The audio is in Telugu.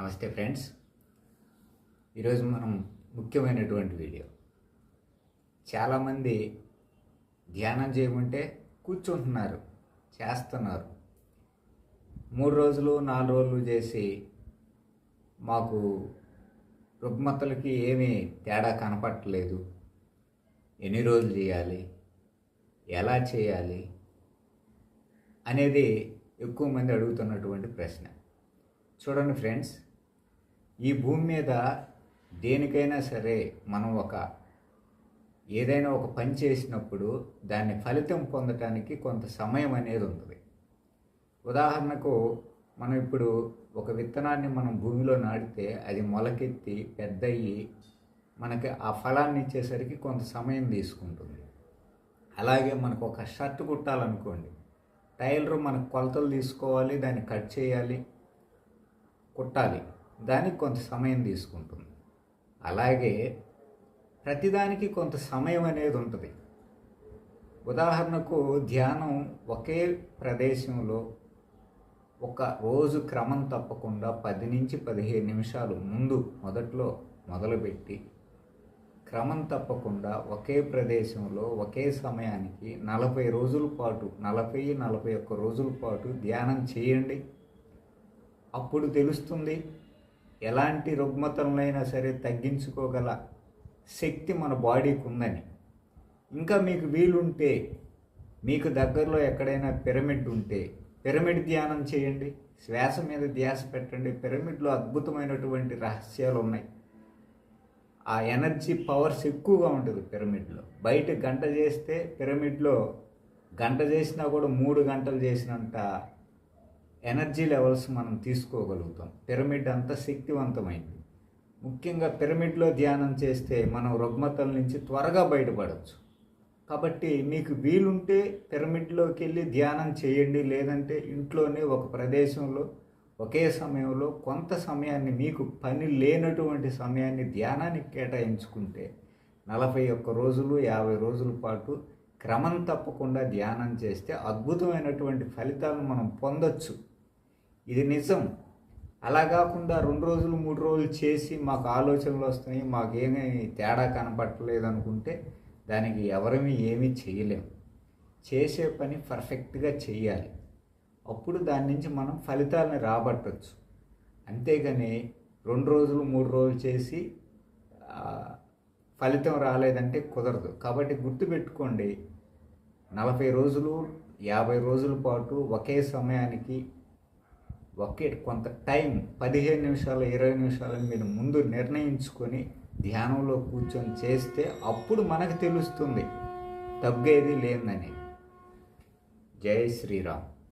నమస్తే ఫ్రెండ్స్. ఈరోజు మనం ముఖ్యమైనటువంటి వీడియో. చాలామంది ధ్యానం చేయమంటే కూర్చుంటున్నారు చేస్తున్నారు. మూడు రోజులు నాలుగు రోజులు చేసి మాకు రుగ్మతలకి ఏమీ తేడా కనపట్టలేదు ఎన్ని రోజులు చేయాలి? ఎలా చేయాలి? అనేది ఎక్కువ మంది అడుగుతున్నటువంటి ప్రశ్న. చూడండి ఫ్రెండ్స్ ఈ భూమి మీద దేనికైనా సరే మనం ఒక ఏదైనా ఒక పని చేసినప్పుడు దాన్ని ఫలితం పొందటానికి కొంత సమయం అనేది ఉంటుంది. ఉదాహరణకు మనం ఇప్పుడు ఒక విత్తనాన్ని మనం భూమిలో నాటితే అది మొలకెత్తి పెద్దయ్యి మనకి ఆ ఫలాన్ని ఇచ్చేసరికి కొంత సమయం తీసుకుంటుంది. అలాగే మనకు ఒక షర్ట్ కుట్టాలనుకోండి. టైలర్ మనకు కొలతలు తీసుకోవాలి దాన్ని కట్ చేయాలి కుట్టాలి. దానికి కొంత సమయం తీసుకుంటుంది. అలాగే ప్రతిదానికి కొంత సమయం అనేది ఉంటుంది. ఉదాహరణకు ధ్యానం ఒకే ప్రదేశంలో ఒక రోజు క్రమం తప్పకుండా పది నుంచి పదిహేను నిమిషాలు ముందు మొదట్లో మొదలుపెట్టి క్రమం తప్పకుండా ఒకే ప్రదేశంలో ఒకే సమయానికి నలభై రోజుల పాటు నలభై నలభై ఒక్క రోజుల పాటు ధ్యానం చేయండి. అప్పుడు తెలుస్తుంది ఎలాంటి రుగ్మతలైనా సరే తగ్గించుకోగల శక్తి మన బాడీకి ఉందని. ఇంకా మీకు వీలుంటే మీకు దగ్గరలో ఎక్కడైనా పిరమిడ్ ఉంటే పిరమిడ్ ధ్యానం చేయండి. శ్వాస మీద ధ్యాస పెట్టండి. పిరమిడ్లో అద్భుతమైనటువంటి రహస్యాలు ఉన్నాయి. ఆ ఎనర్జీ పవర్స్ ఎక్కువగా ఉంటుంది పిరమిడ్లో. బయట గంట చేస్తే పిరమిడ్లో గంట చేసినా కూడా మూడు గంటలు చేసినంత ఎనర్జీ లెవెల్స్ మనం తీసుకోగలుగుతాం. పిరమిడ్ అంత శక్తివంతమైంది. ముఖ్యంగా పిరమిడ్లో ధ్యానం చేస్తే మనం రుగ్మతల నుంచి త్వరగా బయటపడవచ్చు కాబట్టి మీకు వీలుంటే పిరమిడ్లోకి వెళ్ళి ధ్యానం చేయండి లేదంటే ఇంట్లోనే ఒక ప్రదేశంలో ఒకే సమయంలో కొంత సమయాన్ని మీకు పని లేనటువంటి సమయాన్ని ధ్యానానికి కేటాయించుకుంటే నలభై ఒక్క రోజులు యాభై రోజుల పాటు క్రమం తప్పకుండా ధ్యానం చేస్తే అద్భుతమైనటువంటి ఫలితాలను మనం పొందొచ్చు. ఇది నిజం. అలా కాకుండా రెండు రోజులు మూడు రోజులు చేసి మాకు ఆలోచనలు వస్తున్నాయి మాకేమీ తేడా కనపట్టలేదు అనుకుంటే దానికి ఎవరమీ ఏమీ చేయలేం. చేసే పని పర్ఫెక్ట్గా చేయాలి. అప్పుడు దాని నుంచి మనం ఫలితాలను రాబట్టవచ్చు అంతేగాని రెండు రోజులు మూడు రోజులు చేసి ఫలితం రాలేదంటే కుదరదు. కాబట్టి గుర్తుపెట్టుకోండి నలభై రోజులు యాభై రోజుల పాటు ఒకే సమయానికి ఒకే కొంత టైం పదిహేను నిమిషాలు ఇరవై నిమిషాలు మీరు ముందు నిర్ణయించుకొని ధ్యానంలో కూర్చొని చేస్తే అప్పుడు మనకు తెలుస్తుంది తగ్గేది లేదని. జై శ్రీరామ్.